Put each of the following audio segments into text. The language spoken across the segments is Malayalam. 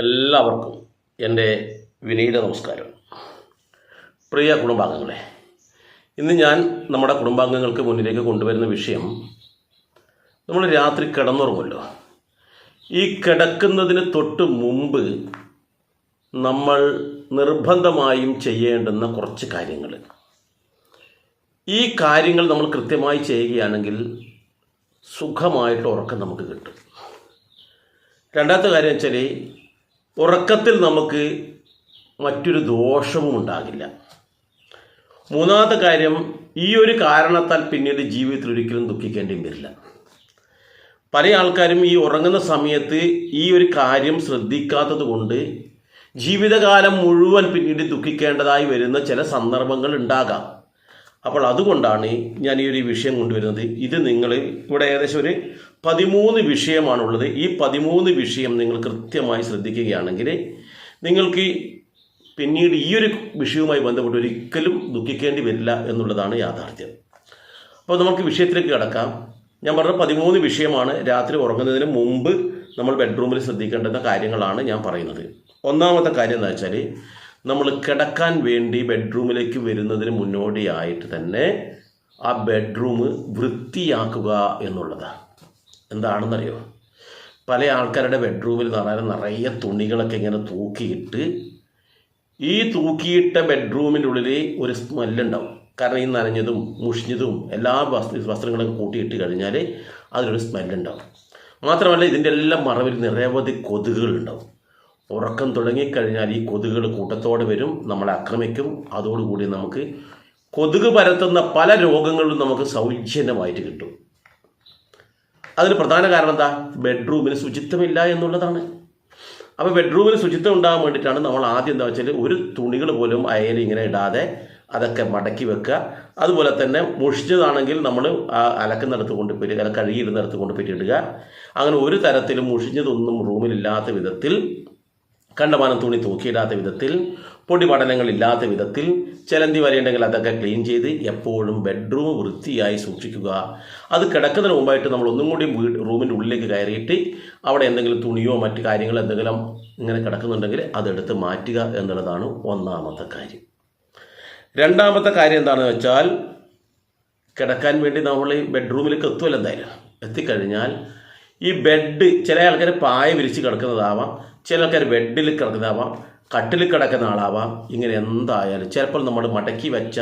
എല്ലാവർക്കും എന്റെ വിനീത നമസ്കാരം. പ്രിയ കുടുംബാംഗങ്ങളെ ഇന്ന് ഞാൻ നമ്മുടെ കുടുംബാംഗങ്ങൾക്ക് മുന്നിലേക്ക് കൊണ്ടുവരുന്ന വിഷയം നമ്മൾ രാത്രി കിടന്നുറങ്ങുമല്ലോ. ഈ കിടക്കുന്നതിന് തൊട്ട് മുമ്പ് നമ്മൾ നിർബന്ധമായും ചെയ്യേണ്ടുന്ന കുറച്ച് കാര്യങ്ങൾ. ഈ കാര്യങ്ങൾ നമ്മൾ കൃത്യമായി ചെയ്യുകയാണെങ്കിൽ സുഖമായിട്ട് ഉറക്കം നമുക്ക് കിട്ടും. രണ്ടാമത്തെ കാര്യം വെച്ചാൽ ഉറക്കത്തിൽ നമുക്ക് മറ്റൊരു ദോഷവും ഉണ്ടാകില്ല. മൂന്നാമത്തെ കാര്യം ഈ ഒരു കാരണത്താൽ പിന്നീട് ജീവിതത്തിൽ ഒരിക്കലും ദുഃഖിക്കേണ്ടിയും വരില്ല. പല ആൾക്കാരും ഈ ഉറങ്ങുന്ന സമയത്ത് ഈ ഒരു കാര്യം ശ്രദ്ധിക്കാത്തത് കൊണ്ട് ജീവിതകാലം മുഴുവൻ പിന്നീട് ദുഃഖിക്കേണ്ടതായി വരുന്ന ചില സന്ദർഭങ്ങൾ ഉണ്ടാകാം. അപ്പോൾ അതുകൊണ്ടാണ് ഞാൻ ഈ ഒരു വിഷയം കൊണ്ടുവരുന്നത്. ഇത് നിങ്ങൾ ഇവിടെ ഏകദേശം ഒരു പതിമൂന്ന് വിഷയമാണുള്ളത്. ഈ പതിമൂന്ന് വിഷയം നിങ്ങൾ കൃത്യമായി ശ്രദ്ധിക്കുകയാണെങ്കിൽ നിങ്ങൾക്ക് പിന്നീട് ഈ ഒരു വിഷയവുമായി ബന്ധപ്പെട്ട് ഒരിക്കലും ദുഃഖിക്കേണ്ടി വരില്ല എന്നുള്ളതാണ് യാഥാർത്ഥ്യം. അപ്പോൾ നമുക്ക് വിഷയത്തിലേക്ക് കിടക്കാം. ഞാൻ പറഞ്ഞ പതിമൂന്ന് വിഷയമാണ് രാത്രി ഉറങ്ങുന്നതിന് മുമ്പ് നമ്മൾ ബെഡ്റൂമിൽ ശ്രദ്ധിക്കേണ്ടുന്ന കാര്യങ്ങളാണ് ഞാൻ പറയുന്നത്. ഒന്നാമത്തെ കാര്യം എന്താ വെച്ചാൽ നമ്മൾ കിടക്കാൻ വേണ്ടി ബെഡ്റൂമിലേക്ക് വരുന്നതിന് മുന്നോടിയായിട്ട് തന്നെ ആ ബെഡ്റൂം വൃത്തിയാക്കുക എന്നുള്ളതാണ്. എന്താണെന്നറിയോ? പല ആൾക്കാരുടെ ബെഡ്റൂമിൽ നിറയെ നിറയെ തുണികളൊക്കെ ഇങ്ങനെ തൂക്കിയിട്ട് ഈ തൂക്കിയിട്ട ബെഡ്റൂമിന്റെ ഉള്ളിൽ ഒരു സ്മെല്ലുണ്ടാവും. കാരണം ഈ നനഞ്ഞതും മുഷിഞ്ഞതും എല്ലാ വസ്ത്ര വസ്ത്രങ്ങളൊക്കെ കൂട്ടിയിട്ട് കഴിഞ്ഞാൽ അതിലൊരു സ്മെല്ലുണ്ടാവും. മാത്രമല്ല ഇതിന്റെ എല്ലാം മറവിൽ നിരവധി കൊതുകുകളുണ്ടാവും. ഉറക്കം തുടങ്ങിക്കഴിഞ്ഞാൽ ഈ കൊതുകുകൾ കൂട്ടത്തോടെ വരും നമ്മളെ ആക്രമിക്കും. അതോടുകൂടി നമുക്ക് കൊതുക് പരത്തുന്ന പല രോഗങ്ങളും നമുക്ക് സൗജന്യമായിട്ട് കിട്ടും. അതിന് പ്രധാന കാരണം എന്താ? ബെഡ്റൂമിന് ശുചിത്വമില്ല എന്നുള്ളതാണ്. അപ്പോൾ ബെഡ്റൂമിൽ ശുചിത്വം ഉണ്ടാകാൻ വേണ്ടിയിട്ടാണ് നമ്മൾ ആദ്യം എന്താ വെച്ചാൽ ഒരു തുണികൾ പോലും അയൽ ഇങ്ങനെ ഇടാതെ അതൊക്കെ മടക്കി വെക്കുക. അതുപോലെ തന്നെ മുഷിഞ്ഞതാണെങ്കിൽ നമ്മൾ അലക്കുന്നിടത്ത് കൊണ്ടുപോയി അല്ല കഴുകിയിടുന്നിടത്ത് കൊണ്ടുപോയിട്ട് ഇടുക. അങ്ങനെ ഒരു തരത്തിലും മുഷിഞ്ഞതൊന്നും റൂമിലില്ലാത്ത വിധത്തിൽ കണ്ടമാനം തുണി തൂക്കിയിടാത്ത വിധത്തിൽ പൊടിപടലങ്ങൾ ഇല്ലാത്ത വിധത്തിൽ ചിലന്തി വരെയുണ്ടെങ്കിൽ അതൊക്കെ ക്ലീൻ ചെയ്ത് എപ്പോഴും ബെഡ്റൂം വൃത്തിയായി സൂക്ഷിക്കുക. അത് കിടക്കുന്നതിന് മുമ്പായിട്ട് നമ്മൾ ഒന്നും കൂടി വീട് റൂമിന്റെ ഉള്ളിലേക്ക് കയറിയിട്ട് അവിടെ എന്തെങ്കിലും തുണിയോ മറ്റു കാര്യങ്ങളോ എന്തെങ്കിലും ഇങ്ങനെ കിടക്കുന്നുണ്ടെങ്കിൽ അതെടുത്ത് മാറ്റുക എന്നുള്ളതാണ് ഒന്നാമത്തെ കാര്യം. രണ്ടാമത്തെ കാര്യം എന്താണെന്ന് വെച്ചാൽ കിടക്കാൻ വേണ്ടി നമ്മൾ ഈ ബെഡ്റൂമിലേക്ക് എത്തുമല്ലോ എന്തായാലും. എത്തിക്കഴിഞ്ഞാൽ ഈ ബെഡ് ചില ആൾക്കാർ പായ വിരിച്ച് കിടക്കുന്നതാവാം. ചില ആൾക്കാർ ബെഡിൽ കിടക്കുന്നതാവാം കട്ടിൽ കിടക്കുന്ന ആളാവാം ഇങ്ങനെ എന്തായാലും ചിലപ്പോൾ നമ്മൾ മടക്കി വെച്ച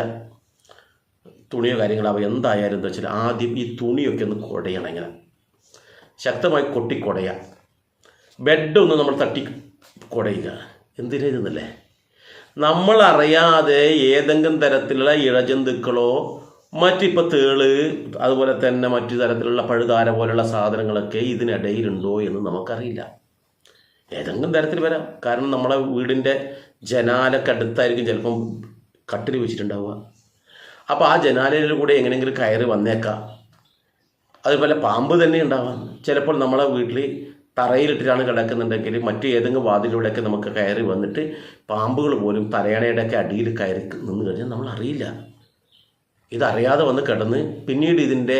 തുണിയോ കാര്യങ്ങളാവാം എന്തായാലും എന്താ വെച്ചാൽ ആദ്യം ഈ തുണിയൊക്കെ ഒന്ന് കുടയണം ഇങ്ങനെ. ശക്തമായി കൊട്ടി കുടയുക ബെഡൊന്ന് നമ്മൾ തട്ടി കുടയുക എന്തിനല്ലേ നമ്മൾ അറിയാതെ ഏതെങ്കിലും തരത്തിലുള്ള ഇഴജന്തുക്കളോ മറ്റിപ്പോൾ തേൾ അതുപോലെ തന്നെ മറ്റു തരത്തിലുള്ള പഴുതാര പോലുള്ള സാധനങ്ങളൊക്കെ ഇതിനിടയിലുണ്ടോ എന്ന് നമുക്കറിയില്ല. ഏതെങ്കിലും തരത്തിൽ വരാം. കാരണം നമ്മളെ വീടിന്റെ ജനാലൊക്കെ അടുത്തായിരിക്കും ചിലപ്പം കട്ടിൽ വെച്ചിട്ടുണ്ടാവുക. അപ്പോൾ ആ ജനാലയിൽ കൂടെ എങ്ങനെയെങ്കിലും കയറി വന്നേക്കാം. അതുപോലെ പാമ്പ് തന്നെ ഉണ്ടാവാം. ചിലപ്പോൾ നമ്മളെ വീട്ടിൽ തറയിലിട്ടിട്ടാണ് കിടക്കുന്നുണ്ടെങ്കിൽ മറ്റു ഏതെങ്കിലും വാതിലൂടെയൊക്കെ നമുക്ക് കയറി വന്നിട്ട് പാമ്പുകൾ പോലും തലയണയുടെയൊക്കെ അടിയിൽ കയറി നിന്ന് കഴിഞ്ഞാൽ നമ്മൾ അറിയില്ല ഇതറിയാതെ വന്ന് കിടന്ന് പിന്നീട് ഇതിന്റെ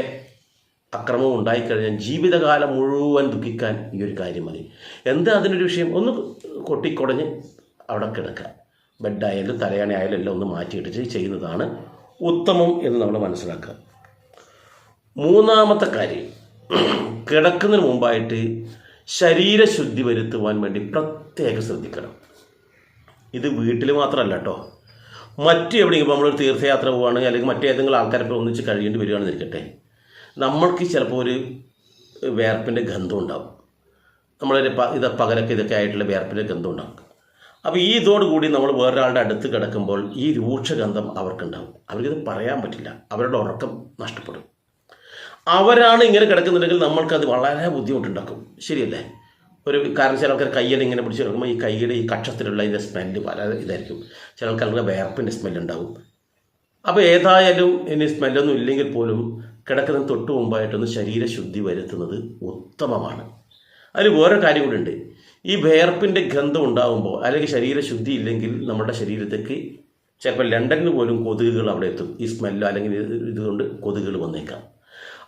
അക്രമം ഉണ്ടായിക്കഴിഞ്ഞാൽ ജീവിതകാലം മുഴുവൻ ദുഃഖിക്കാൻ ഈ ഒരു കാര്യം മതി. എന്താ അതിനൊരു വിഷയം? ഒന്ന് കൊട്ടിക്കുടഞ്ഞ് അവിടെ കിടക്കുക. ബെഡായാലും തലയാണയായാലും എല്ലാം ഒന്ന് മാറ്റിയിട്ട് ചെയ്യുന്നതാണ് ഉത്തമം എന്ന് നമ്മൾ മനസ്സിലാക്കുക. മൂന്നാമത്തെ കാര്യം കിടക്കുന്നതിന് മുമ്പായിട്ട് ശരീരശുദ്ധി വരുത്തുവാൻ വേണ്ടി പ്രത്യേകം ശ്രദ്ധിക്കണം. ഇത് വീട്ടിൽ മാത്രമല്ല കേട്ടോ. മറ്റ് എവിടെയെങ്കിലും നമ്മളൊരു തീർത്ഥയാത്ര പോവുകയാണെങ്കിൽ അല്ലെങ്കിൽ മറ്റേതെങ്കിലും ആൾക്കാരെ ഒന്നിച്ച് കഴിയേണ്ടി വരികയാണെന്ന് ഇരിക്കട്ടെ. നമ്മൾക്ക് ചിലപ്പോൾ ഒരു വേർപ്പിന്റെ ഗന്ധം ഉണ്ടാവും നമ്മളൊരു പ ഇത് പകലൊക്കെ ഇതൊക്കെ ആയിട്ടുള്ള വേർപ്പിന്റെ ഗന്ധം ഉണ്ടാക്കും അപ്പോൾ ഈ ഇതോടുകൂടി നമ്മൾ വേറൊരാളുടെ അടുത്ത് കിടക്കുമ്പോൾ ഈ രൂക്ഷഗന്ധം അവർക്കുണ്ടാവും അവർക്കിത് പറയാൻ പറ്റില്ല. അവരുടെ ഉറക്കം നഷ്ടപ്പെടും. അവരാണ് ഇങ്ങനെ കിടക്കുന്നുണ്ടെങ്കിൽ നമ്മൾക്കത് വളരെ ബുദ്ധിമുട്ടുണ്ടാക്കും. ശരിയല്ലേ? ഒരു കാരണം ചില ആൾക്കാർ കയ്യിൽ ഇങ്ങനെ പിടിച്ച് കിടക്കുമ്പോൾ ഈ കൈയുടെ ഈ കക്ഷത്തിലുള്ള ഇതിന്റെ സ്മെല്ല് പല ഇതായിരിക്കും. ചില ആൾക്കാർക്ക് വേർപ്പിന്റെ സ്മെല്ലുണ്ടാവും അപ്പോൾ ഏതായാലും ഇനി സ്മെല്ലൊന്നും ഇല്ലെങ്കിൽ പോലും കിടക്കുന്നതിന് തൊട്ട് മുമ്പായിട്ടൊന്ന് ശരീരശുദ്ധി വരുത്തുന്നത് ഉത്തമമാണ്. അതിൽ വേറെ കാര്യം കൂടി ഉണ്ട്. ഈ വേർപ്പിന്റെ ഗന്ധം ഉണ്ടാകുമ്പോൾ അല്ലെങ്കിൽ ശരീരശുദ്ധി ഇല്ലെങ്കിൽ നമ്മുടെ ശരീരത്തേക്ക് ചിലപ്പോൾ ലണ്ടനിൽ പോലും കൊതുകുകൾ അവിടെ എത്തും. ഈ സ്മെല്ലോ അല്ലെങ്കിൽ ഇത് ഇതുകൊണ്ട് കൊതുകുകൾ വന്നേക്കാം.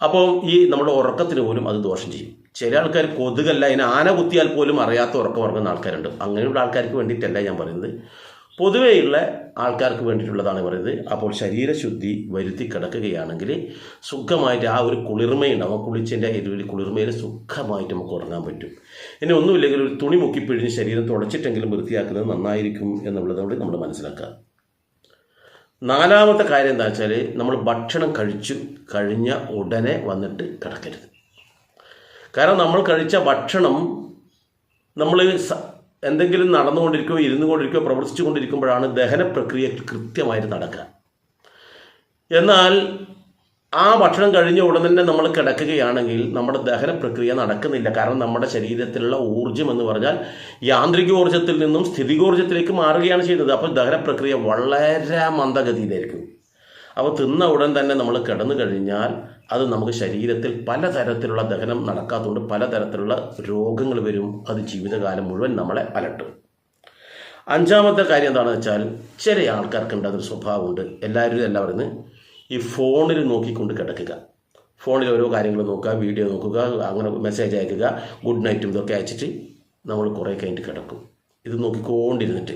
അപ്പോൾ ഈ നമ്മുടെ ഉറക്കത്തിന് പോലും അത് ദോഷം ചെയ്യും. ചില ആൾക്കാർ കൊതുകല്ല അതിന് ആന കുത്തിയാൽ പോലും അറിയാത്ത ഉറക്കം ഉറങ്ങുന്ന ആൾക്കാരുണ്ട്. അങ്ങനെയുള്ള ആൾക്കാർക്ക് വേണ്ടിയിട്ടല്ല ഞാൻ പറയുന്നത്. പൊതുവെയുള്ള ആൾക്കാർക്ക് വേണ്ടിയിട്ടുള്ളതാണ് പറയുന്നത്. അപ്പോൾ ശരീരശുദ്ധി വരുത്തി കിടക്കുകയാണെങ്കിൽ സുഖമായിട്ട് ആ ഒരു കുളിർമയുണ്ടാവും ആ കുളിച്ചതിന്റെ ഒരു കുളിർമയിൽ സുഖമായിട്ട് നമുക്ക് ഉറങ്ങാൻ പറ്റും. ഇനി ഒന്നുമില്ലെങ്കിൽ ഒരു തുണി മുക്കി പിഴിഞ്ഞ് ശരീരം തുടച്ചിട്ടെങ്കിലും വൃത്തിയാക്കുന്നത് നന്നായിരിക്കും എന്നുള്ളതുകൊണ്ട് നമ്മൾ മനസ്സിലാക്കുക. നാലാമത്തെ കാര്യം എന്താ വെച്ചാൽ നമ്മൾ ഭക്ഷണം കഴിച്ചു കഴിഞ്ഞ ഉടനെ വന്നിട്ട് കിടക്കരുത്. കാരണം നമ്മൾ കഴിച്ച ഭക്ഷണം നമ്മൾ എന്തെങ്കിലും നടന്നുകൊണ്ടിരിക്കുകയോ ഇരുന്നു കൊണ്ടിരിക്കുകയോ പ്രവർത്തിച്ചു കൊണ്ടിരിക്കുമ്പോഴാണ് ദഹന പ്രക്രിയ കൃത്യമായിട്ട് നടക്കുക. എന്നാൽ ആ ഭക്ഷണം കഴിഞ്ഞ ഉടൻ തന്നെ നമ്മൾ കിടക്കുകയാണെങ്കിൽ നമ്മുടെ ദഹന പ്രക്രിയ നടക്കുന്നില്ല. കാരണം നമ്മുടെ ശരീരത്തിലുള്ള ഊർജം എന്ന് പറഞ്ഞാൽ യാന്ത്രിക ഊർജത്തിൽ നിന്നും സ്ഥിതികോർജത്തിലേക്ക് മാറുകയാണ് ചെയ്യുന്നത്. അപ്പോൾ ദഹന പ്രക്രിയ വളരെ മന്ദഗതിയിലായിരിക്കും. അപ്പോൾ തിന്ന ഉടൻ തന്നെ നമ്മൾ കിടന്നു കഴിഞ്ഞാൽ അത് നമുക്ക് ശരീരത്തിൽ പലതരത്തിലുള്ള ദഹനം നടക്കാത്തതുകൊണ്ട് പലതരത്തിലുള്ള രോഗങ്ങൾ വരും. അത് ജീവിതകാലം മുഴുവൻ നമ്മളെ അലട്ടും. അഞ്ചാമത്തെ കാര്യം എന്താണെന്ന് വെച്ചാൽ ചില ആൾക്കാർക്ക് അതൊരു സ്വഭാവമുണ്ട്. എല്ലാവരും എല്ലാം പറയുന്നത് ഈ ഫോണിൽ നോക്കിക്കൊണ്ട് കിടക്കുക. ഫോണിൽ ഓരോ കാര്യങ്ങൾ നോക്കുക വീഡിയോ നോക്കുക അങ്ങനെ മെസ്സേജ് അയക്കുക ഗുഡ് നൈറ്റും ഇതൊക്കെ അയച്ചിട്ട് നമ്മൾ കുറേ കഴിഞ്ഞിട്ട് കിടക്കും. ഇത് നോക്കിക്കൊണ്ടിരുന്നിട്ട്.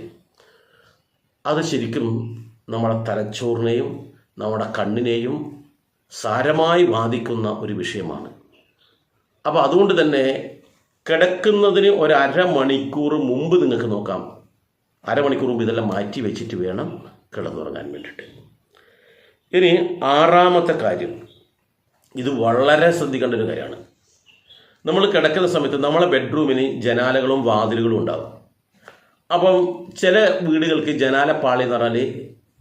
അത് ശരിക്കും നമ്മളെ തലച്ചോറിനെയും നമ്മുടെ കണ്ണിനെയും സാരമായി ബാധിക്കുന്ന ഒരു വിഷയമാണ്. അപ്പോൾ അതുകൊണ്ട് തന്നെ കിടക്കുന്നതിന് ഒരു മുമ്പ് നിങ്ങൾക്ക് നോക്കാം. അരമണിക്കൂർ മുമ്പ് ഇതെല്ലാം മാറ്റി വെച്ചിട്ട് വേണം കിടന്നുറങ്ങാൻ വേണ്ടിയിട്ട്. ഇനി ആറാമത്തെ കാര്യം. ഇത് വളരെ ശ്രദ്ധിക്കേണ്ട ഒരു കാര്യമാണ്. നമ്മൾ കിടക്കുന്ന സമയത്ത് നമ്മളെ ബെഡ്റൂമിന് ജനാലകളും വാതിലുകളും ഉണ്ടാകും അപ്പം ചില വീടുകൾക്ക് ജനാലപ്പാളി എന്ന് പറഞ്ഞാൽ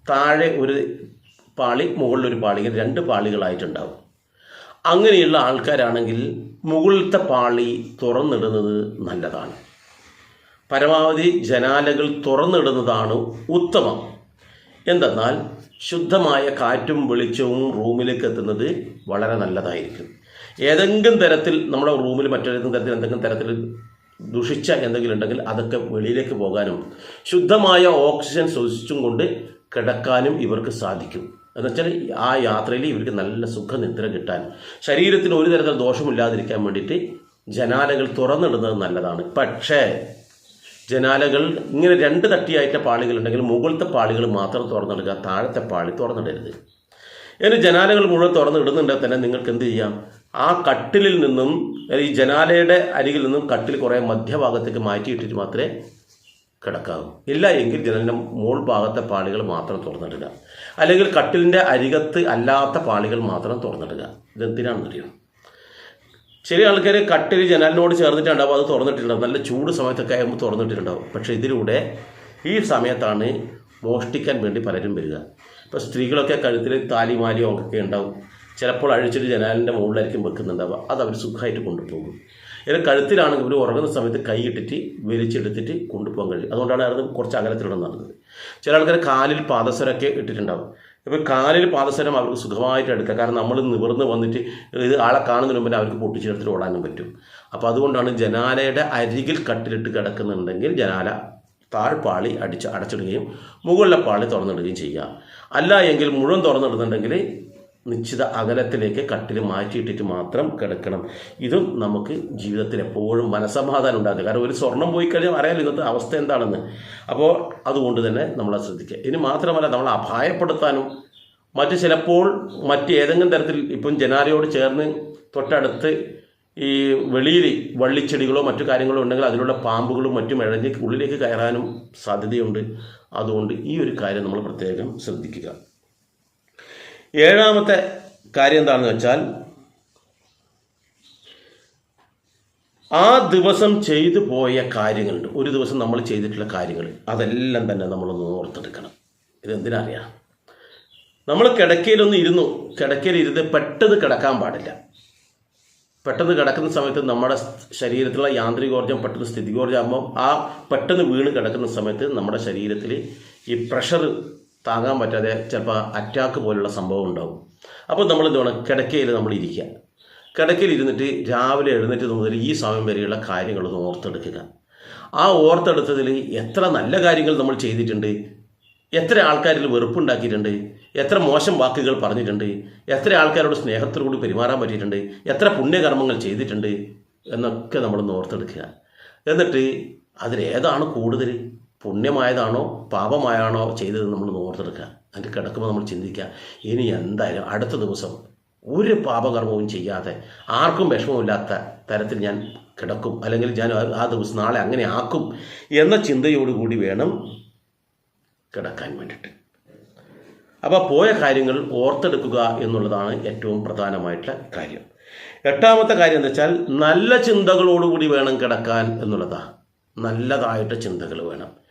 താഴെ ഒരു പാളി മുകളിലൊരു പാളി ഇങ്ങനെ രണ്ട് പാളികളായിട്ടുണ്ടാവും. അങ്ങനെയുള്ള ആൾക്കാരാണെങ്കിൽ മുകളിലത്തെ പാളി തുറന്നിടുന്നത് നല്ലതാണ്. പരമാവധി ജനാലകൾ തുറന്നിടുന്നതാണ് ഉത്തമം. എന്തെന്നാൽ ശുദ്ധമായ കാറ്റും വെളിച്ചവും റൂമിലേക്ക് എത്തുന്നത് വളരെ നല്ലതായിരിക്കും. ഏതെങ്കിലും തരത്തിൽ നമ്മുടെ റൂമിൽ മറ്റേതെങ്കിലും തരത്തിൽ എന്തെങ്കിലും തരത്തിൽ ദുഷിച്ച എന്തെങ്കിലും ഉണ്ടെങ്കിൽ അതൊക്കെ വെളിയിലേക്ക് പോകാനും ശുദ്ധമായ ഓക്സിജൻ ശ്വസിച്ചും കൊണ്ട് കിടക്കാനും ഇവർക്ക് സാധിക്കും. എന്നുവെച്ചാൽ ആ യാത്രയിൽ ഇവർക്ക് നല്ല സുഖനിദ്ര കിട്ടാൻ ശരീരത്തിന് ഒരു തരത്തിൽ ദോഷമില്ലാതിരിക്കാൻ വേണ്ടിയിട്ട് ജനാലകൾ തുറന്നിടുന്നത് നല്ലതാണ്. പക്ഷേ ജനാലകൾ ഇങ്ങനെ രണ്ട് തട്ടിയായിട്ട പാളികൾ ഉണ്ടെങ്കിൽ മുകളിലത്തെ പാളികൾ മാത്രം തുറന്നിടുക താഴത്തെ പാളി തുറന്നിടരുത്. ഇനി ജനാലകൾ മുഴുവൻ തുറന്നിടുന്നുണ്ടെങ്കിൽ തന്നെ നിങ്ങൾക്ക് എന്ത് ചെയ്യാം? ആ കട്ടിലിൽ നിന്നും ഈ ജനാലയുടെ അരികിൽ നിന്നും കട്ടിൽ കുറേ മധ്യഭാഗത്തേക്ക് മാറ്റിയിട്ടിട്ട് മാത്രമേ കിടക്കാവൂ. ഇല്ല എങ്കിൽ ജനലിന്റെ മോൾ ഭാഗത്തെ പാളികൾ മാത്രം തുറന്നിടുക. അല്ലെങ്കിൽ കട്ടിലിന്റെ അരികത്ത് അല്ലാത്ത പാളികൾ മാത്രം തുറന്നിടുക. ഇതെന്തിനാണെന്നറിയോ ചില ആൾക്കാർ കട്ടിൽ ജനലിനോട് ചേർന്നിട്ടുണ്ടാവും അത് തുറന്നിട്ടുണ്ടാവും നല്ല ചൂട് സമയത്തൊക്കെ ആകുമ്പോൾ തുറന്നിട്ടുണ്ടാവും പക്ഷേ ഇതിലൂടെ ഈ സമയത്താണ് മോഷ്ടിക്കാൻ വേണ്ടി പലരും വരിക. ഇപ്പോൾ സ്ത്രീകളൊക്കെ കഴുത്തിൽ താലിമാലിയോ ഒക്കെ ഉണ്ടാവും. ചിലപ്പോൾ അഴിച്ചിട്ട് ജനാലിന്റെ മുകളിലായിരിക്കും വെക്കുന്നുണ്ടാവുക. അത് അവർ സുഖമായിട്ട് കൊണ്ടുപോകും. ഇത് കഴുത്തിലാണെങ്കിൽ ഇവർ ഉറങ്ങുന്ന സമയത്ത് കൈ ഇട്ടിട്ട് വലിച്ചെടുത്തിട്ട് കൊണ്ടുപോകാൻ കഴിയും. അതുകൊണ്ടാണ് അത് കുറച്ച് അകലത്തിലൂടെ നടന്നത്. ചില ആൾക്കാർ കാലിൽ പാദസരമൊക്കെ ഇട്ടിട്ടുണ്ടാവും. ഇപ്പോൾ കാലിൽ പാദസരം അവർക്ക് സുഖമായിട്ട് എടുക്കാം. കാരണം നമ്മൾ നിവർന്ന് വന്നിട്ട് ഇത് ആളെ കാണുന്നതിന് മുമ്പേ അവർക്ക് പൊട്ടിച്ചെടുത്തിട്ട് ഓടാനും പറ്റും. അപ്പോൾ അതുകൊണ്ടാണ് ജനാലയുടെ അരികിൽ കട്ടിലിട്ട് കിടക്കുന്നുണ്ടെങ്കിൽ ജനാല താഴ്പാളി അടിച്ച് അടച്ചിടുകയും മുകളിലെ പാളി തുറന്നിടുകയും ചെയ്യുക. അല്ല എങ്കിൽ മുഴുവൻ തുറന്നിടുന്നുണ്ടെങ്കിൽ നിശ്ചിത അകലത്തിലേക്ക് കട്ടിൽ മാറ്റിയിട്ടിട്ട് മാത്രം കിടക്കണം. ഇതും നമുക്ക് ജീവിതത്തിൽ എപ്പോഴും മനസമാധാനം ഉണ്ടാകും കാരണം ഒരു സ്വർണം പോയി കഴിഞ്ഞാൽ അറിയാമല്ലോ ഇന്നത്തെ അവസ്ഥ എന്താണെന്ന്. അപ്പോൾ അതുകൊണ്ട് തന്നെ നമ്മൾ അത് ശ്രദ്ധിക്കുക. ഇനി മാത്രമല്ല നമ്മൾ അപായപ്പെടുത്താനും മറ്റ് ചിലപ്പോൾ മറ്റ് ഏതെങ്കിലും തരത്തിൽ ഇപ്പം ജനാലയോട് ചേർന്ന് തൊട്ടടുത്ത് ഈ വെളിയിൽ വള്ളിച്ചെടികളോ മറ്റു കാര്യങ്ങളോ ഉണ്ടെങ്കിൽ അതിലുള്ള പാമ്പുകളും മറ്റും ഇഴഞ്ഞ് ഉള്ളിലേക്ക് കയറാനും സാധ്യതയുണ്ട്. അതുകൊണ്ട് ഈ ഒരു കാര്യം നമ്മൾ പ്രത്യേകം ശ്രദ്ധിക്കുക. ഏഴാമത്തെ കാര്യം എന്താണെന്ന് വെച്ചാൽ ആ ദിവസം ചെയ്തു പോയ കാര്യങ്ങളുണ്ട്. ഒരു ദിവസം നമ്മൾ ചെയ്തിട്ടുള്ള കാര്യങ്ങൾ. അതെല്ലാം തന്നെ നമ്മളൊന്ന് ഓർത്തെടുക്കണം. ഇതെന്തിനറിയാം നമ്മൾ കിടക്കയിലൊന്ന് ഇരുന്നു. കിടക്കയിൽ ഇരുന്ന് പെട്ടെന്ന് കിടക്കാൻ പാടില്ല. പെട്ടെന്ന് കിടക്കുന്ന സമയത്ത് നമ്മുടെ ശരീരത്തിലുള്ള യാന്ത്രികോർജം പെട്ടെന്ന് സ്ഥിതികോർജമാകുമ്പോൾ ആ പെട്ടെന്ന് വീണ് കിടക്കുന്ന സമയത്ത് നമ്മുടെ ശരീരത്തിൽ ഈ പ്രഷർ താങ്ങാൻ പറ്റാതെ ചിലപ്പോൾ അറ്റാക്ക് പോലുള്ള സംഭവം ഉണ്ടാവും. അപ്പോൾ നമ്മൾ എന്താണ് കിടക്കയിൽ നമ്മൾ ഇരിക്കുക. കിടക്കയിൽ ഇരുന്നിട്ട് രാവിലെ എഴുന്നേറ്റ് മുതൽ ഈ സമയം വരെയുള്ള കാര്യങ്ങളൊന്ന് ഓർത്തെടുക്കുക. ആ ഓർത്തെടുത്തതിൽ എത്ര നല്ല കാര്യങ്ങൾ നമ്മൾ ചെയ്തിട്ടുണ്ട്. എത്ര ആൾക്കാരിൽ വെറുപ്പുണ്ടാക്കിയിട്ടുണ്ട്. എത്ര മോശം വാക്കുകൾ പറഞ്ഞിട്ടുണ്ട്. എത്ര ആൾക്കാരോട് സ്നേഹത്തോടുകൂടി പെരുമാറാൻ പറ്റിയിട്ടുണ്ട്. എത്ര പുണ്യകർമ്മങ്ങൾ ചെയ്തിട്ടുണ്ട്. എന്നൊക്കെ നമ്മളൊന്ന് ഓർത്തെടുക്കുക. എന്നിട്ട് അതിലേതാണ് കൂടുതൽ? പുണ്യമായതാണോ പാപമായാണോ ചെയ്തത് നമ്മൾ ഓർത്തെടുക്കുക അതിന്റെ കിടക്കുമ്പോൾ നമ്മൾ ചിന്തിക്കുക ഇനി എന്തായാലും അടുത്ത ദിവസം ഒരു പാപകർമ്മവും ചെയ്യാതെ ആർക്കും വിഷമമില്ലാത്ത തരത്തിൽ ഞാൻ കിടക്കും അല്ലെങ്കിൽ ഞാൻ ആ- ദിവസം നാളെ അങ്ങനെ ആക്കും എന്ന ചിന്തയോടുകൂടി വേണം കിടക്കാൻ വേണ്ടിയിട്ട്. അപ്പോൾ പോയ കാര്യങ്ങൾ ഓർത്തെടുക്കുക എന്നുള്ളതാണ് ഏറ്റവും പ്രധാനമായിട്ടുള്ള കാര്യം. എട്ടാമത്തെ കാര്യം എന്ന് വെച്ചാൽ നല്ല ചിന്തകളോടുകൂടി വേണം കിടക്കാൻ എന്നുള്ളതാണ് നല്ലതായിട്ട് ചിന്തകൾ വേണം.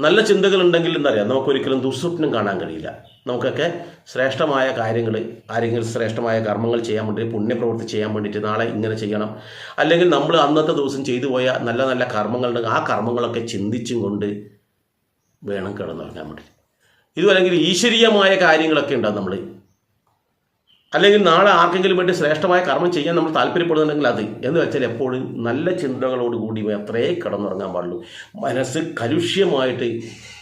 നല്ല ചിന്തകൾ ഉണ്ടെങ്കിൽ എന്തറിയാം നമുക്കൊരിക്കലും ദുസ്വപ്നം കാണാൻ കഴിയില്ല. നമുക്കൊക്കെ ശ്രേഷ്ഠമായ കാര്യങ്ങൾ ആരെങ്കിലും ശ്രേഷ്ഠമായ കർമ്മങ്ങൾ ചെയ്യാൻ വേണ്ടി പുണ്യപ്രവൃത്തി ചെയ്യാൻ വേണ്ടിയിട്ട് നാളെ ഇങ്ങനെ ചെയ്യണം. അല്ലെങ്കിൽ നമ്മൾ അന്നത്തെ ദിവസം ചെയ്തു പോയ നല്ല നല്ല കർമ്മങ്ങളുടെ ആ കർമ്മങ്ങളൊക്കെ ചിന്തിച്ചും കൊണ്ട് വേണം കിടന്നുറങ്ങാൻ വേണ്ടി. ഇതുമല്ലെങ്കിൽ ഈശ്വരീയമായ കാര്യങ്ങളൊക്കെ ഉണ്ടാകും നമ്മൾ അല്ലെങ്കിൽ നാളെ ആർക്കെങ്കിലും വേണ്ടി ശ്രേഷ്ഠമായ കർമ്മം ചെയ്യാൻ നമ്മൾ താല്പര്യപ്പെടുന്നുണ്ടെങ്കിൽ അത് എന്ന് വെച്ചാൽ എപ്പോഴും നല്ല ചിന്തകളോടുകൂടി അത്രേ കിടന്നുറങ്ങാൻ പാടുള്ളൂ. മനസ്സ് കലുഷ്യമായിട്ട്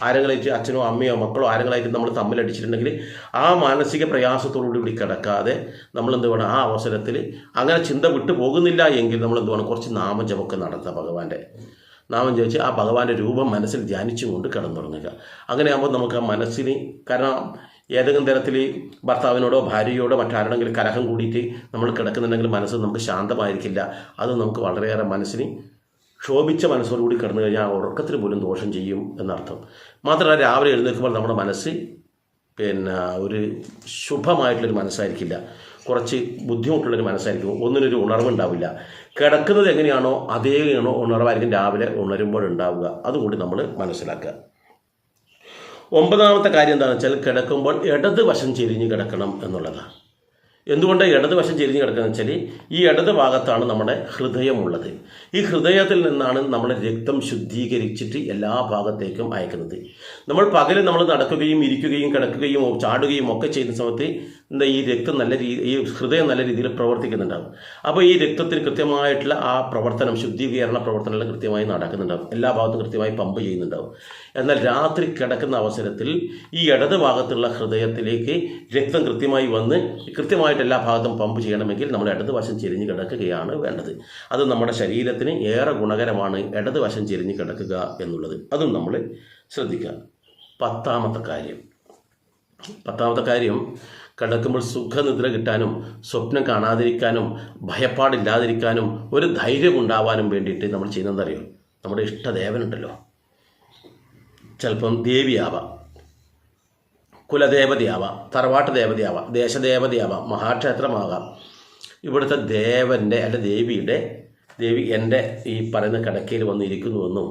ആരെങ്കിലും അച്ഛനോ അമ്മയോ മക്കളോ ആരെങ്കിലായിട്ട് നമ്മൾ തമ്മിലടിച്ചിട്ടുണ്ടെങ്കിൽ ആ മാനസിക പ്രയാസത്തോടുകൂടി കൂടി കിടക്കാതെ നമ്മൾ എന്ത് വേണം? ആ അവസരത്തിൽ അങ്ങനെ ചിന്ത വിട്ടു പോകുന്നില്ല എങ്കിൽ നമ്മൾ എന്ത് വേണം? കുറച്ച് നാമജപമൊക്കെ നടത്തുക ഭഗവാന്റെ. നാമം ചോദിച്ച് ആ ഭഗവാന്റെ രൂപം മനസ്സിൽ ധ്യാനിച്ചുകൊണ്ട് കിടന്നുറങ്ങുക. അങ്ങനെയാകുമ്പോൾ നമുക്ക് ആ മനസ്സിന് കാരണം ഏതെങ്കിലും തരത്തിൽ ഭർത്താവിനോടോ ഭാര്യയോടോ മറ്റാരുടെങ്കിലും കലഹം കൂടിയിട്ട് നമ്മൾ കിടക്കുന്നുണ്ടെങ്കിൽ മനസ്സ് നമുക്ക് ശാന്തമായിരിക്കില്ല. അത് നമുക്ക് വളരെയേറെ മനസ്സിന് ക്ഷോഭിച്ച മനസ്സോടുകൂടി കിടന്നു കഴിഞ്ഞാൽ ഉറക്കത്തിൽ പോലും ദോഷം ചെയ്യും എന്നർത്ഥം. മാത്രമല്ല രാവിലെ എഴുന്നേൽക്കുമ്പോൾ നമ്മുടെ മനസ്സ് പിന്നെ ഒരു ശുഭമായിട്ടുള്ളൊരു മനസ്സായിരിക്കില്ല. കുറച്ച് ബുദ്ധിമുട്ടുള്ളൊരു മനസ്സായിരിക്കും. ഒന്നിനൊരു ഉണർവുണ്ടാവില്ല. കിടക്കുന്നത് എങ്ങനെയാണോ അതേ ആണോ ഉണർവായിരിക്കും രാവിലെ ഉണരുമ്പോൾ ഉണ്ടാവുക അതുകൂടി നമ്മൾ മനസ്സിലാക്കുക. ഒമ്പതാമത്തെ കാര്യം എന്താണെന്ന് വെച്ചാൽ കിടക്കുമ്പോൾ ഇടത് വശം ചെരിഞ്ഞ് കിടക്കണം എന്നുള്ളതാണ്. എന്തുകൊണ്ട് ഇടതുവശം ചെരിഞ്ഞ് കിടക്കുന്നത് വെച്ചാൽ ഈ ഇടത് ഭാഗത്താണ് നമ്മുടെ ഹൃദയമുള്ളത്. ഈ ഹൃദയത്തിൽ നിന്നാണ് നമ്മൾ രക്തം ശുദ്ധീകരിച്ചിട്ട് എല്ലാ ഭാഗത്തേക്കും അയക്കുന്നത്. നമ്മൾ പകൽ നമ്മൾ നടക്കുകയും ഇരിക്കുകയും കിടക്കുകയും ചാടുകയും ഒക്കെ ചെയ്യുന്ന സമയത്ത് എന്താ ഈ രക്തം നല്ല രീതി ഈ ഹൃദയം നല്ല രീതിയിൽ പ്രവർത്തിക്കുന്നുണ്ടാകും അപ്പോൾ ഈ രക്തത്തിന് കൃത്യമായിട്ടുള്ള ആ പ്രവർത്തനം ശുദ്ധീകരണ പ്രവർത്തനങ്ങൾ കൃത്യമായി നടക്കുന്നുണ്ടാകും എല്ലാ ഭാഗത്തും കൃത്യമായി പമ്പ് ചെയ്യുന്നുണ്ടാകും എന്നാൽ രാത്രി കിടക്കുന്ന അവസരത്തിൽ ഈ ഇടത് ഭാഗത്തുള്ള ഹൃദയത്തിലേക്ക് രക്തം കൃത്യമായി വന്ന് കൃത്യമായിട്ട് എല്ലാ ഭാഗത്തും പമ്പ് ചെയ്യണമെങ്കിൽ നമ്മൾ ഇടതുവശം ചെരിഞ്ഞ് കിടക്കുകയാണ് വേണ്ടത്. അത് നമ്മുടെ ശരീരത്തിന് ഏറെ ഗുണകരമാണ് ഇടതുവശം ചെരിഞ്ഞ് കിടക്കുക എന്നുള്ളത്. അതും നമ്മൾ ശ്രദ്ധിക്കുക. പത്താമത്തെ കാര്യം. പത്താമത്തെ കാര്യം കിടക്കുമ്പോൾ സുഖനിദ്ര കിട്ടാനും സ്വപ്നം കാണാതിരിക്കാനും ഭയപ്പാടില്ലാതിരിക്കാനും ഒരു ധൈര്യം ഉണ്ടാവാനും വേണ്ടിയിട്ട് നമ്മൾ ചെയ്യുന്നതറിയോ നമ്മുടെ ഇഷ്ടദേവനുണ്ടല്ലോ. ചിലപ്പം ദേവിയാവാം. കുലദേവതയാവാം തറവാട്ട് ദേവതയാവാം ദേശദേവതയാവാം മഹാക്ഷേത്രമാകാം. ഇവിടുത്തെ ദേവന്റെ അല്ല ദേവിയുടെ ദേവി എന്റെ ഈ പറയുന്ന കിടക്കയിൽ വന്നിരിക്കുന്നുവെന്നും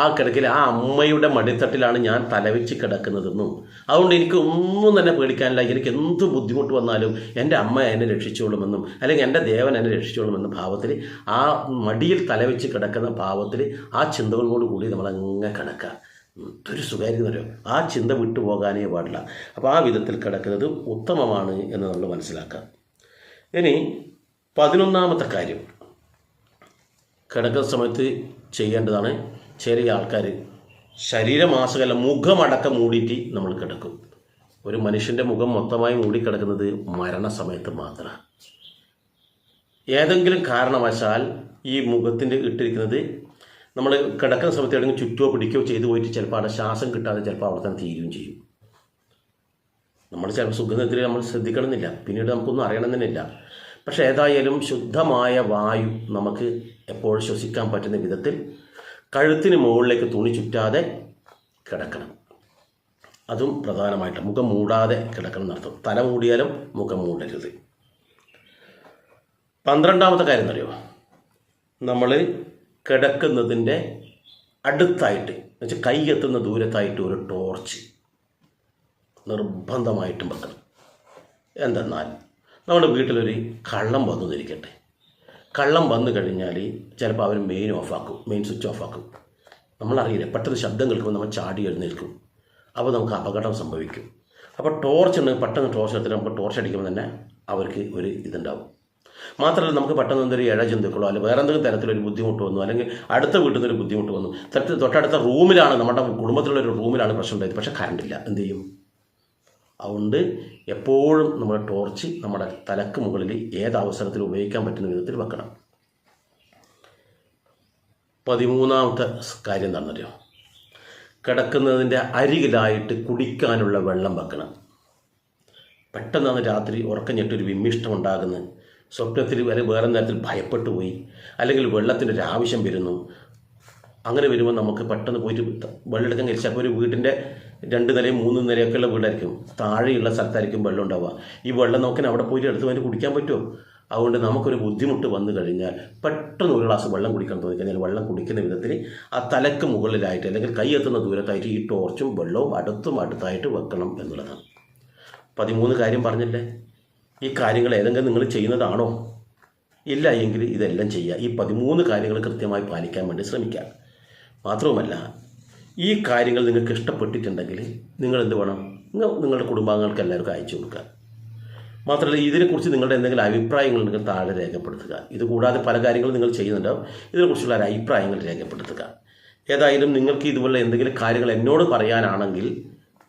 ആ കിടക്കയിൽ ആ അമ്മയുടെ മടിത്തട്ടിലാണ് ഞാൻ തലവെച്ച് കിടക്കുന്നതെന്നും. അതുകൊണ്ട് എനിക്ക് ഒന്നും തന്നെ പേടിക്കാനില്ല. എനിക്ക് എന്ത് ബുദ്ധിമുട്ട് വന്നാലും എന്റെ അമ്മ എന്നെ രക്ഷിച്ചോളുമെന്നും അല്ലെങ്കിൽ എന്റെ ദേവൻ എന്നെ രക്ഷിച്ചോളുമെന്ന ഭാവത്തിൽ ആ മടിയിൽ തലവെച്ച് കിടക്കുന്ന ഭാവത്തിൽ ആ ചിന്തകളോട് കൂടി നമ്മളങ്ങനെ കിടക്കുക. എന്തൊരു സുഖമായിരിക്കും അറിയോ ആ ചിന്ത വിട്ടുപോകാനേ പാടില്ല. അപ്പോൾ ആ വിധത്തിൽ കിടക്കുന്നത് ഉത്തമമാണ് എന്ന് നമ്മൾ മനസ്സിലാക്കാം. ഇനി പതിനൊന്നാമത്തെ കാര്യം. കിടക്കുന്ന സമയത്ത് ചെയ്യേണ്ടതാണ് ചെറിയ ആൾക്കാർ ശരീരമാസകല മുഖമടക്കം മൂടിയിട്ട് നമ്മൾ കിടക്കും. ഒരു മനുഷ്യന്റെ മുഖം മൊത്തമായി മൂടിക്കിടക്കുന്നത് മരണസമയത്ത് മാത്രമാണ്. ഏതെങ്കിലും കാരണവശാൽ ഈ മുഖത്തിന്റെ ഇട്ടിരിക്കുന്നത് നമ്മൾ കിടക്കുന്ന സമയത്ത് എവിടെയെങ്കിലും ചുറ്റുമോ പിടിക്കുകയോ ചെയ്തു പോയിട്ട് ചിലപ്പോൾ അവിടെ ശ്വാസം കിട്ടാതെ ചിലപ്പോൾ അവിടെ തന്നെ തീരുകയും ചെയ്യും. നമ്മൾ ചിലപ്പോൾ സുഗന്ധത്തിൽ നമ്മൾ ശ്രദ്ധിക്കണമെന്നില്ല. പിന്നീട് നമുക്കൊന്നും അറിയണമെന്നില്ല പക്ഷേ ഏതായാലും ശുദ്ധമായ വായു നമുക്ക് എപ്പോഴും ശ്വസിക്കാൻ പറ്റുന്ന വിധത്തിൽ കഴുത്തിന് മുകളിലേക്ക് തുണി ചുറ്റാതെ കിടക്കണം. അതും പ്രധാനമായിട്ട് മുഖം മൂടാതെ കിടക്കണം എന്നർത്ഥം. തല മൂടിയാലും മുഖം മൂടരുത്. പന്ത്രണ്ടാമത്തെ കാര്യം എന്നറിയോ നമ്മൾ കിടക്കുന്നതിന്റെ അടുത്തായിട്ട് എന്നുവെച്ചാൽ കൈ എത്തുന്ന ദൂരത്തായിട്ട് ഒരു ടോർച്ച് നിർബന്ധമായിട്ടും വെക്കണം. എന്തെന്നാൽ നമ്മുടെ വീട്ടിലൊരു കള്ളം വന്നു തിരിക്കട്ടെ കള്ളം വന്നു കഴിഞ്ഞാൽ ചിലപ്പോൾ അവർ മെയിൻ ഓഫാക്കും മെയിൻ സ്വിച്ച് ഓഫാക്കും നമ്മളറിയില്ല പെട്ടെന്ന് ശബ്ദം കേൾക്കുമ്പോൾ നമ്മൾ ചാടി എഴുന്നേൽക്കും. അപ്പോൾ നമുക്ക് അപകടം സംഭവിക്കും. അപ്പോൾ ടോർച്ച് ഉണ്ടെങ്കിൽ പെട്ടെന്ന് ടോർച്ച് എടുത്തിട്ട് നമുക്ക് ടോർച്ച് അടിക്കുമ്പോൾ തന്നെ അവർക്ക് ഒരു ഇതുണ്ടാവും. മാത്രമല്ല നമുക്ക് പെട്ടെന്ന് എന്തൊരു ഇഴ ചിന്തിക്കുള്ളൂ അല്ലെങ്കിൽ വേറെ എന്തെങ്കിലും തരത്തിലൊരു ബുദ്ധിമുട്ട് വന്നു അല്ലെങ്കിൽ അടുത്ത വീട്ടിൽ നിന്നൊരു ബുദ്ധിമുട്ട് വന്നു. തൊട്ട് തൊട്ടടുത്ത റൂമിലാണ് നമ്മുടെ കുടുംബത്തിലുള്ള ഒരു റൂമിലാണ് പ്രശ്നം ഉണ്ടായത്. പക്ഷേ കറണ്ടില്ല എന്ത് ചെയ്യും? അതുകൊണ്ട് എപ്പോഴും നമ്മൾ ടോർച്ച് നമ്മുടെ തലക്ക് മുകളിൽ ഏത് അവസരത്തിൽ ഉപയോഗിക്കാൻ പറ്റുന്ന വിധത്തിൽ വെക്കണം. പതിമൂന്നാമത്തെ കാര്യം എന്താണെന്നറിയോ? കിടക്കുന്നതിന്റെ അരികിലായിട്ട് കുടിക്കാനുള്ള വെള്ളം വെക്കണം. പെട്ടെന്നാണ് രാത്രി ഉറക്കം ഞെട്ടൊരു വിമ്മിഷ്ടം ഉണ്ടാകുന്നത്. സ്വപ്നത്തിൽ വരെ വേറെ തരത്തിൽ ഭയപ്പെട്ടു പോയി. അല്ലെങ്കിൽ വെള്ളത്തിന്റെ ഒരു ആവശ്യം വരുന്നു. അങ്ങനെ വരുമ്പോൾ നമുക്ക് പെട്ടെന്ന് പോയിട്ട് വെള്ളം എടുക്കാൻ കഴിച്ചാൽ അപ്പോൾ ഒരു വീടിന്റെ രണ്ട് നിലയും മൂന്ന് നിലയൊക്കെ ഉള്ള വീടായിരിക്കും. താഴെയുള്ള സ്ഥലത്തായിരിക്കും വെള്ളം ഉണ്ടാവുക. ഈ വെള്ളം നോക്കാൻ അവിടെ പോയിട്ട് എടുത്ത് വേണ്ടി കുടിക്കാൻ പറ്റുമോ? അതുകൊണ്ട് നമുക്കൊരു ബുദ്ധിമുട്ട് വന്നു കഴിഞ്ഞാൽ പെട്ടെന്ന് ഒരു ഗ്ലാസ് വെള്ളം കുടിക്കാൻ തോന്നി കഴിഞ്ഞാൽ വെള്ളം കുടിക്കുന്ന വിധത്തിൽ ആ തലക്ക് മുകളിലായിട്ട് അല്ലെങ്കിൽ കൈ എത്തുന്ന ദൂരത്തായിട്ട് ഈ ടോർച്ചും വെള്ളവും അടുത്തും അടുത്തായിട്ട് വെക്കണം എന്നുള്ളതാണ്. പതിമൂന്ന് കാര്യം പറഞ്ഞില്ലേ? ഈ കാര്യങ്ങൾ ഏതെങ്കിലും നിങ്ങൾ ചെയ്യുന്നതാണോ? ഇല്ല എങ്കിൽ ഇതെല്ലാം ചെയ്യുക. ഈ പതിമൂന്ന് കാര്യങ്ങൾ കൃത്യമായി പാലിക്കാൻ വേണ്ടി ശ്രമിക്കുക. മാത്രവുമല്ല ഈ കാര്യങ്ങൾ നിങ്ങൾക്ക് ഇഷ്ടപ്പെട്ടിട്ടുണ്ടെങ്കിൽ നിങ്ങൾ എന്ത് വേണം? നിങ്ങൾ നിങ്ങളുടെ കുടുംബാംഗങ്ങൾക്ക് എല്ലാവർക്കും അയച്ചു കൊടുക്കുക. മാത്രമല്ല ഇതിനെക്കുറിച്ച് നിങ്ങളുടെ എന്തെങ്കിലും അഭിപ്രായങ്ങൾ നിങ്ങൾ താഴെ രേഖപ്പെടുത്തുക. ഇത് കൂടാതെ പല കാര്യങ്ങളും നിങ്ങൾ ചെയ്യുന്നുണ്ടാവും. ഇതിനെക്കുറിച്ചുള്ള അഭിപ്രായങ്ങൾ രേഖപ്പെടുത്തുക. ഏതായാലും നിങ്ങൾക്ക് ഇതുപോലെ എന്തെങ്കിലും കാര്യങ്ങൾ എന്നോട് പറയാനാണെങ്കിൽ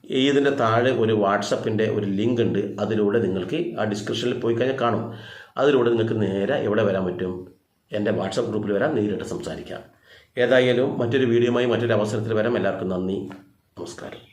ഇതിന്റെ താഴെ ഒരു വാട്സപ്പിന്റെ ഒരു ലിങ്ക് ഉണ്ട്. അതിലൂടെ നിങ്ങൾക്ക് ആ ഡിസ്ക്രിപ്ഷനിൽ പോയി കഴിഞ്ഞാൽ കാണും. അതിലൂടെ നിങ്ങൾക്ക് നേരെ എവിടെ വരാൻ പറ്റും? എന്റെ വാട്സപ്പ് ഗ്രൂപ്പിൽ വരാം. നേരിട്ട് സംസാരിക്കാം. ഏതായാലും മറ്റൊരു വീഡിയോയുമായി മറ്റൊരു അവസരത്തിൽ വരാം. എല്ലാവർക്കും നന്ദി. നമസ്കാരം.